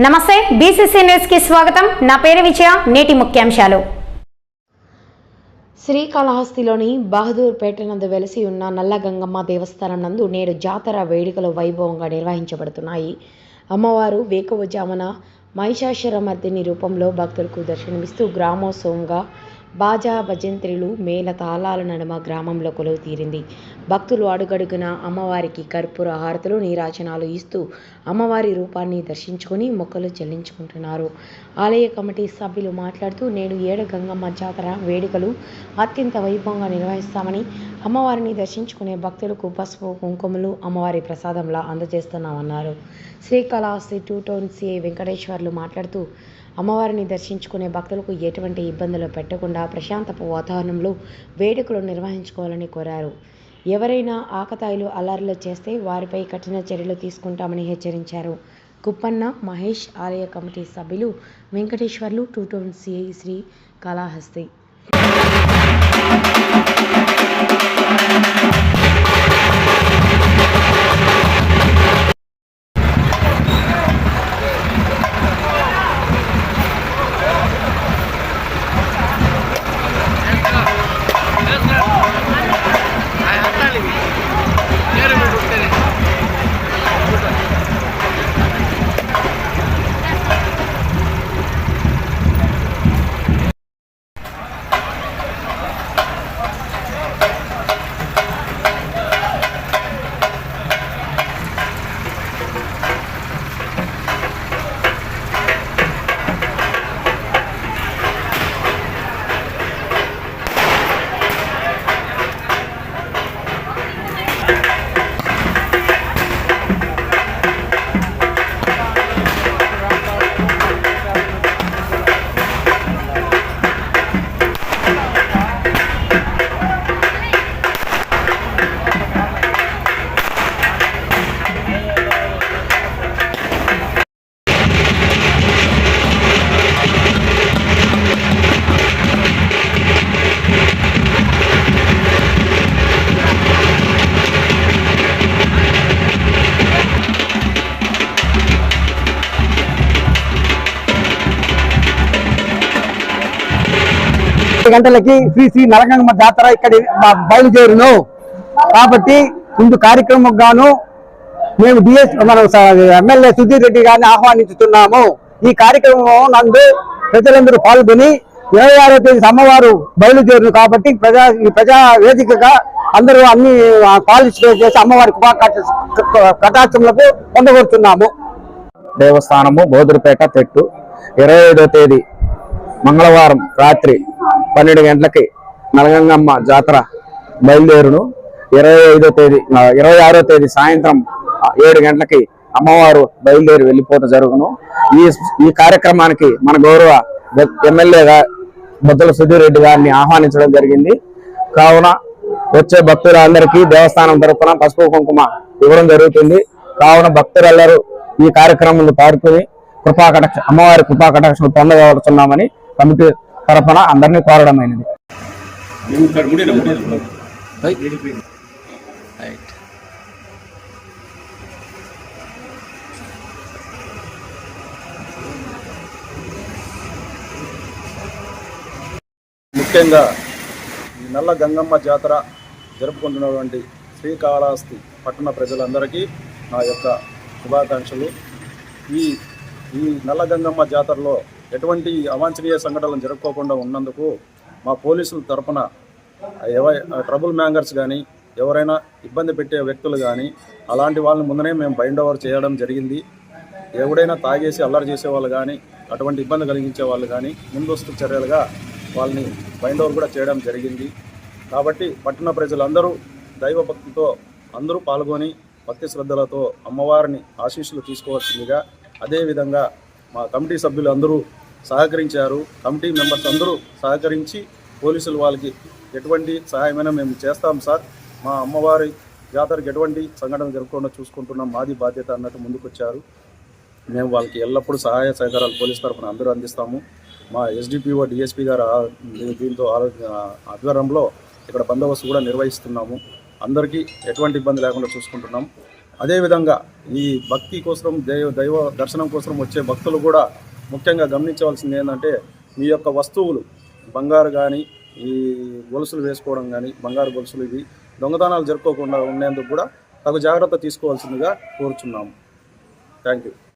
నమస్తే బీసీసీ న్యూస్కి స్వాగతం. నా పేరు విజయ నేటి ముఖ్యాంశాలు. శ్రీకాళహస్తిలోని బహదూర్పేట నందు వెలసి ఉన్న నల్లగంగమ్మ దేవస్థానం నందు నేడు జాతర వేడుకలు వైభవంగా నిర్వహించబడుతున్నాయి. అమ్మవారు వేకువజామున మహిషాసురమర్దిని రూపంలో భక్తులకు దర్శనమిస్తూ గ్రామోత్సవంగా బాజా భజంత్రిలు మేళ తాళాల నడుమ గ్రామంలో కొలువు తీరింది. భక్తులు అడుగడుగున అమ్మవారికి కర్పూర హారతులు నీరాజనాలు ఇస్తూ అమ్మవారి రూపాన్ని దర్శించుకుని మొక్కలు చెల్లించుకుంటున్నారు. ఆలయ కమిటీ సభ్యులు మాట్లాడుతూ నేడు ఏడు గంగమ్మ జాతర వేడుకలు అత్యంత వైభవంగా నిర్వహిస్తామని అమ్మవారిని దర్శించుకునే భక్తులకు పసుపు కుంకుమలు అమ్మవారి ప్రసాదంలా అందజేస్తున్నామన్నారు. Srikalahasti two town CI Venkateswarlu మాట్లాడుతూ అమ్మవారిని దర్శించుకునే భక్తులకు ఎటువంటి ఇబ్బందులు పెట్టకుండా ప్రశాంతపు వాతావరణంలో వేడుకలు నిర్వహించుకోవాలని కోరారు. ఎవరైనా ఆకతాయిలు అల్లర్లు చేస్తే వారిపై కఠిన చర్యలు తీసుకుంటామని హెచ్చరించారు. కుప్పన్న మహేష్ ఆలయ కమిటీ సభ్యులు Venkateswarlu two town CI Sri Kalahasti. పది గంటలకి శ్రీ శ్రీ నరగంగమ్మ జాతర ఇక్కడ బయలుదేరును. కాబట్టి ఇందు కార్యక్రమం గాను మేము డిఎస్ మన ఎమ్మెల్యే సుధీర్ రెడ్డి గారిని ఆహ్వానించుతున్నాము. ఈ కార్యక్రమం నందు ప్రజలందరూ పాల్గొని ఇరవై ఆరో తేదీ అమ్మవారు బయలుదేరును కాబట్టి ప్రజా ప్రజా వేదికగా అందరూ అన్ని పాలిటిసిపేట్ చేసి అమ్మవారి కటాక్షములకు పొందగొడుతున్నాము దేవస్థానము బోదురుపేట తెట్టు. ఇరవై తేదీ మంగళవారం రాత్రి పన్నెండు గంటలకి నలగంగమ్మ జాతర బయలుదేరును. ఇరవై ఐదో తేదీ ఇరవై ఆరో తేదీ సాయంత్రం ఏడు గంటలకి అమ్మవారు బయలుదేరి వెళ్ళిపోవటం జరుగును. ఈ ఈ కార్యక్రమానికి మన గౌరవ ఎమ్మెల్యేగా బొద్దల సుధీర్ రెడ్డి గారిని ఆహ్వానించడం జరిగింది. కావున వచ్చే భక్తులందరికీ దేవస్థానం తరపున పసుపు కుంకుమ ఇవ్వడం జరుగుతుంది. కావున భక్తులందరూ ఈ కార్యక్రమంలో పాల్గొని కృపా కటాక్ష అమ్మవారి కృపా కటాక్షలు పొందగలుగుతున్నామని కమిటీ తరపున అందరినీ కోరడమైనది. ముఖ్యంగా ఈ నల్ల గంగమ్మ జాతర జరుపుకుంటున్నటువంటి శ్రీకాళహస్తి పట్టణ ప్రజలందరికీ నా యొక్క శుభాకాంక్షలు. ఈ ఈ నల్ల గంగమ్మ జాతరలో ఎటువంటి అవాంఛనీయ సంఘటనలు జరుపుకోకుండా ఉన్నందుకు మా పోలీసుల తరపున ఎవ ట్రబుల్ మ్యాంగర్స్ కానీ ఎవరైనా ఇబ్బంది పెట్టే వ్యక్తులు కానీ అలాంటి వాళ్ళని ముందనే మేము బైండ్ ఓవర్ చేయడం జరిగింది. ఎవడైనా తాగేసి అల్లరి చేసే వాళ్ళు కానీ అటువంటి ఇబ్బంది కలిగించే వాళ్ళు కానీ ముందస్తు చర్యలుగా వాళ్ళని బైండ్ ఓవర్ కూడా చేయడం జరిగింది. కాబట్టి పట్టణ ప్రజలందరూ దైవభక్తితో అందరూ పాల్గొని భక్తి శ్రద్ధలతో అమ్మవారిని ఆశీస్సులు తీసుకోవాల్సిందిగా అదేవిధంగా మా కమిటీ సభ్యులు అందరూ సహకరించారు. కమిటీ మెంబర్స్ అందరూ సహకరించి పోలీసులు వాళ్ళకి ఎటువంటి సహాయమైనా మేము చేస్తాం సార్. మా అమ్మవారి జాతరకు ఎటువంటి సంఘటన జరగకుండా చూసుకుంటున్నాం. మాది బాధ్యత అన్నట్టు ముందుకొచ్చారు. మేము వాళ్ళకి ఎల్లప్పుడూ సహాయ సహకారాలు పోలీస్ తరఫున అందరూ అందిస్తాము. మా ఎస్డిపిఓ డిఎస్పీ గారు దీంతో ఆలో- ఆధ్వర్యంలో ఇక్కడ బందోబస్తు కూడా నిర్వహిస్తున్నాము. అందరికీ ఎటువంటి ఇబ్బంది లేకుండా చూసుకుంటున్నాం. అదేవిధంగా ఈ భక్తి కోసం దైవ దైవ దర్శనం కోసం వచ్చే భక్తులు కూడా ముఖ్యంగా గమనించవలసింది ఏంటంటే మీ యొక్క వస్తువులు బంగారు కానీ ఈ గొలుసులు వేసుకోవడం కానీ బంగారు గొలుసులు ఇవి దొంగతనాలు జరుపుకోకుండా ఉండేందుకు కూడా తగు జాగ్రత్త తీసుకోవాల్సిందిగా కోరుచున్నాము. Thank you